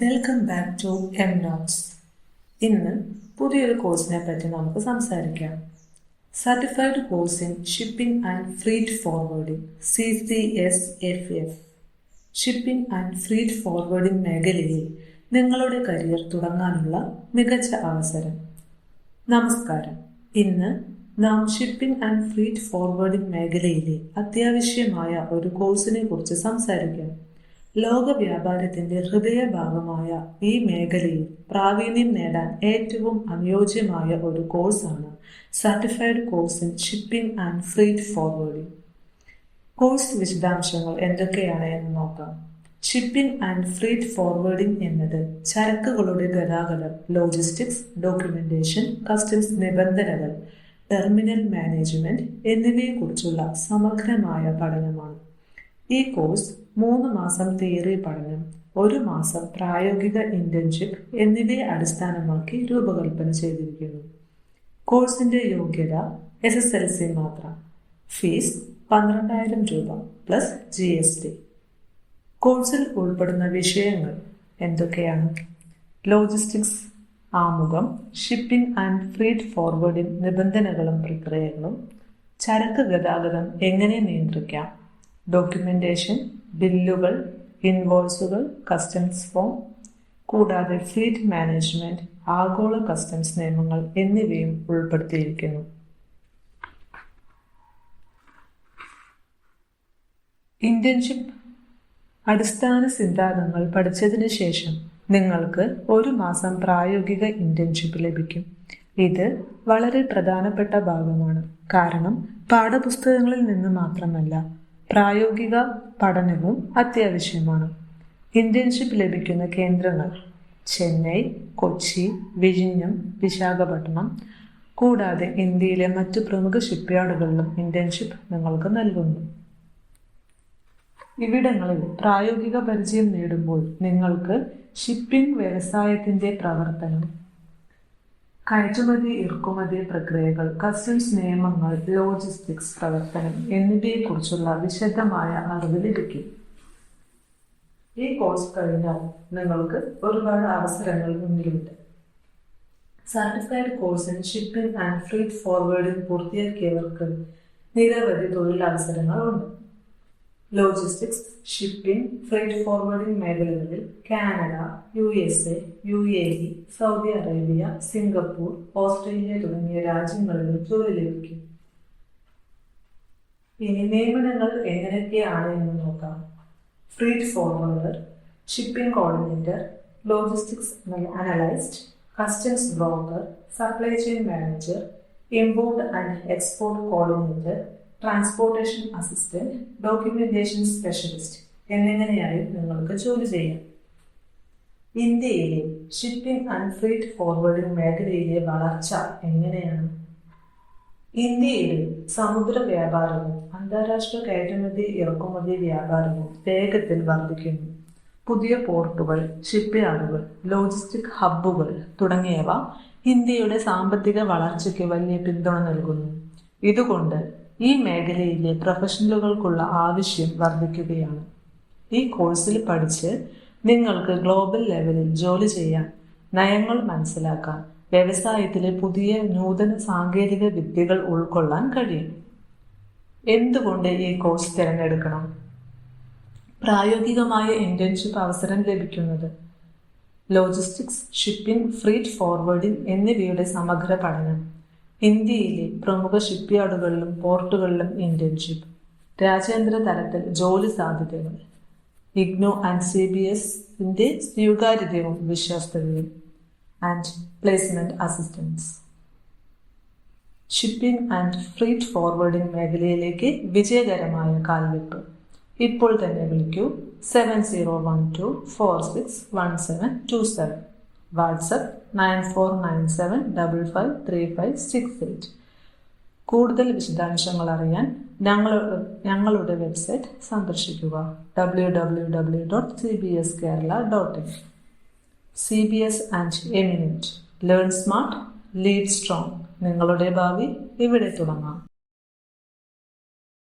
Welcome back to M notes ഇന്ന് പുതിയൊരു കോഴ്സിനെ പറ്റി നമുക്ക് സംസാരിക്കാം. Certified course in shipping and freight forwarding C C S F F shipping and freight forwarding മേഖലയിൽ നിങ്ങളുടെ കരിയർ തുടങ്ങാനുള്ള മികച്ച അവസരം. നമസ്കാരം. ഇന്ന് നാം ഷിപ്പിംഗ് ആൻഡ് ഫ്രീറ്റ് ഫോർവേഡിംഗ് മേഖലയിലെ അത്യാവശ്യമായ ഒരു കോഴ്സിനെ കുറിച്ച് സംസാരിക്കാം. ലോക വ്യാപാരത്തിന്റെ ഹൃദയഭാഗമായ ഈ മേഖലയിൽ പ്രാവീണ്യം നേടാൻ ഏറ്റവും അനുയോജ്യമായ ഒരു കോഴ്സാണ് certified course in shipping and freight forwarding course വിശദാംശങ്ങൾ എന്തൊക്കെയാണ് എന്ന് നോക്കാം. ഷിപ്പിംഗ് ആൻഡ് ഫ്രീറ്റ് ഫോർവേഡിംഗ് എന്നത് ചരക്കുകളുടെ ഗതാഗതം ലോജിസ്റ്റിക്സ് ഡോക്യുമെന്റേഷൻ കസ്റ്റംസ് നിബന്ധനകൾ ടെർമിനൽ മാനേജ്മെന്റ് എന്നിവയെക്കുറിച്ചുള്ള സമഗ്രമായ പഠനമാണ്. ഈ കോഴ്സ് മൂന്ന് മാസം തിയറി പഠനം ഒരു മാസം പ്രായോഗിക ഇന്റേൺഷിപ്പ് എന്നിവയെ അടിസ്ഥാനമാക്കി രൂപകൽപ്പന ചെയ്തിരിക്കുന്നു. കോഴ്സിന്റെ യോഗ്യത എസ് എസ് എൽ സി മാത്രം. ഫീസ് പന്ത്രണ്ടായിരം രൂപ പ്ലസ് ജി എസ് ടി കോഴ്സിൽ ഉൾപ്പെടുന്ന വിഷയങ്ങൾ എന്തൊക്കെയാണ്? ലോജിസ്റ്റിക്സ് ആമുഖം ഷിപ്പിംഗ് ആൻഡ് ഫ്രീറ്റ് ഫോർവേഡിംഗ് നിബന്ധനകളും പ്രക്രിയകളും ചരക്ക് ഗതാഗതം എങ്ങനെ നിയന്ത്രിക്കാം? ഡോക്യുമെന്റേഷൻ ബില്ലുകൾ ഇൻവോയ്സുകൾ കസ്റ്റംസ് ഫോം കൂടാതെ ഫ്ലീറ്റ് മാനേജ്മെന്റ് ആഗോള കസ്റ്റംസ് നിയമങ്ങൾ എന്നിവയും ഉൾപ്പെടുത്തിയിരിക്കുന്നു. ഇന്റേൺഷിപ്പ് അടിസ്ഥാന സിദ്ധാന്തങ്ങൾ പഠിച്ചതിന് ശേഷം നിങ്ങൾക്ക് ഒരു മാസം പ്രായോഗിക ഇന്റേൺഷിപ്പ് ലഭിക്കും. ഇത് വളരെ പ്രധാനപ്പെട്ട ഭാഗമാണ്. കാരണം പാഠപുസ്തകങ്ങളിൽ നിന്ന് മാത്രമല്ല പ്രായോഗിക പഠനവും അത്യാവശ്യമാണ്. ഇന്റേൺഷിപ്പ് ലഭിക്കുന്ന കേന്ദ്രങ്ങൾ ചെന്നൈ കൊച്ചി വിഴിഞ്ഞം വിശാഖപട്ടണം. കൂടാതെ ഇന്ത്യയിലെ മറ്റ് പ്രമുഖ ഷിപ്പ്യാർഡുകളിലും ഇന്റേൺഷിപ്പ് നിങ്ങൾക്ക് നൽകുന്നു. ഇവിടങ്ങളിൽ പ്രായോഗിക പരിചയം നേടുമ്പോൾ നിങ്ങൾക്ക് ഷിപ്പിംഗ് വ്യവസായത്തിന്റെ പ്രവർത്തനം കയറ്റുമതി ഇറക്കുമതി പ്രക്രിയകൾ കസ്റ്റംസ് നിയമങ്ങൾ ലോജിസ്റ്റിക്സ് പ്രവർത്തനം എന്നിവയെക്കുറിച്ചുള്ള വിശദമായ അറിവ് ലഭിക്കും. ഈ കോഴ്സ് കഴിഞ്ഞാൽ നിങ്ങൾക്ക് ഒരുപാട് അവസരങ്ങൾ മുന്നിലുണ്ട്. സർട്ടിഫൈഡ് കോഴ്സിൽ ഷിപ്പിംഗ് ആൻഡ് ഫ്രീറ്റ് ഫോർവേഡിംഗ് പൂർത്തിയാക്കിയവർക്ക് നിരവധി തൊഴിലവസരങ്ങളുണ്ട്. ലോജിസ്റ്റിക്സ് ഷിപ്പിംഗ് ഫ്രൈറ്റ് ഫോർവേഡിംഗ് മേഖലകളിൽ Canada U S A U A E Saudi Arabia Singapore Australia തുടങ്ങിയ രാജ്യങ്ങളിലും ജോലി ലഭിക്കും. ഇനി നിയമനങ്ങൾ എങ്ങനെയൊക്കെയാണ് എന്ന് നോക്കാം. Freight forwarder shipping coordinator logistics analyst customs broker supply chain manager import and export coordinator transportation assistant documentation specialist എന്നിങ്ങനെയായും നിങ്ങൾക്ക് ജോലി ചെയ്യാം ഇന്ത്യയിലെ ഷിപ്പിംഗ് ആൻഡ് ഫ്രീറ്റ് ഫോർവേഡിംഗ് മേഖലയിലെ വളർച്ച എങ്ങനെയാണ്? ഇന്ത്യയിലെ സമുദ്ര വ്യാപാരവും അന്താരാഷ്ട്ര കയറ്റുമതി ഇറക്കുമതി വ്യാപാരവും വേഗത്തിൽ വർദ്ധിക്കുന്നു. പുതിയ പോർട്ടുകൾ ഷിപ്പ്യാർഡുകൾ ലോജിസ്റ്റിക് ഹബ്ബുകൾ തുടങ്ങിയവ ഇന്ത്യയുടെ സാമ്പത്തിക വളർച്ചയ്ക്ക് വലിയ പിന്തുണ നൽകുന്നു. ഇതുകൊണ്ട് ഈ മേഖലയിലെ പ്രൊഫഷണലുകൾക്കുള്ള ആവശ്യം വർദ്ധിക്കുകയാണ്. ഈ കോഴ്സിൽ പഠിച്ച് നിങ്ങൾക്ക് ഗ്ലോബൽ ലെവലിൽ ജോലി ചെയ്യാൻ നയങ്ങൾ മനസ്സിലാക്കാൻ വ്യവസായത്തിലെ പുതിയ നൂതന സാങ്കേതിക വിദ്യകൾ ഉൾക്കൊള്ളാൻ കഴിയും. എന്തുകൊണ്ട് ഈ കോഴ്സ് തിരഞ്ഞെടുക്കണം? പ്രായോഗികമായ ഇന്റേൺഷിപ്പ് അവസരം ലഭിക്കുന്നത് ലോജിസ്റ്റിക്സ് ഷിപ്പിംഗ് ഫ്രീറ്റ് ഫോർവേഡിംഗ് എന്നിവയുടെ സമഗ്ര പഠനം. ഇന്ത്യയിലെ പ്രമുഖ ഷിപ്പ്യാർഡുകളിലും പോർട്ടുകളിലും ഇന്റേൺഷിപ്പ് രാജ്യാന്തര തലത്തിൽ ജോലി സാധ്യതകൾ ഇഗ്നോ ആൻഡ് സി ബി എസിന്റെ സ്വീകാര്യതയും വിശ്വാസ്യതയും. And placement assistance shipping and freight forwarding മേഖലയിലേക്ക് വിജയകരമായ കാൽവെപ്പ്. ഇപ്പോൾ തന്നെ വിളിക്കൂ. Seven zero one two four six one seven two seven WhatsApp nine four nine seven double five three five six eight. കൂടുതൽ വിശദാംശങ്ങൾ അറിയാൻ ഞങ്ങൾ ഞങ്ങളുടെ വെബ്സൈറ്റ് സന്ദർശിക്കുക. W W W dot C B S Kerala dot in. C B S and eminent learn smart lead strong. നിങ്ങളുടെ ഭാവി ഇവിടെ തുടങ്ങാം.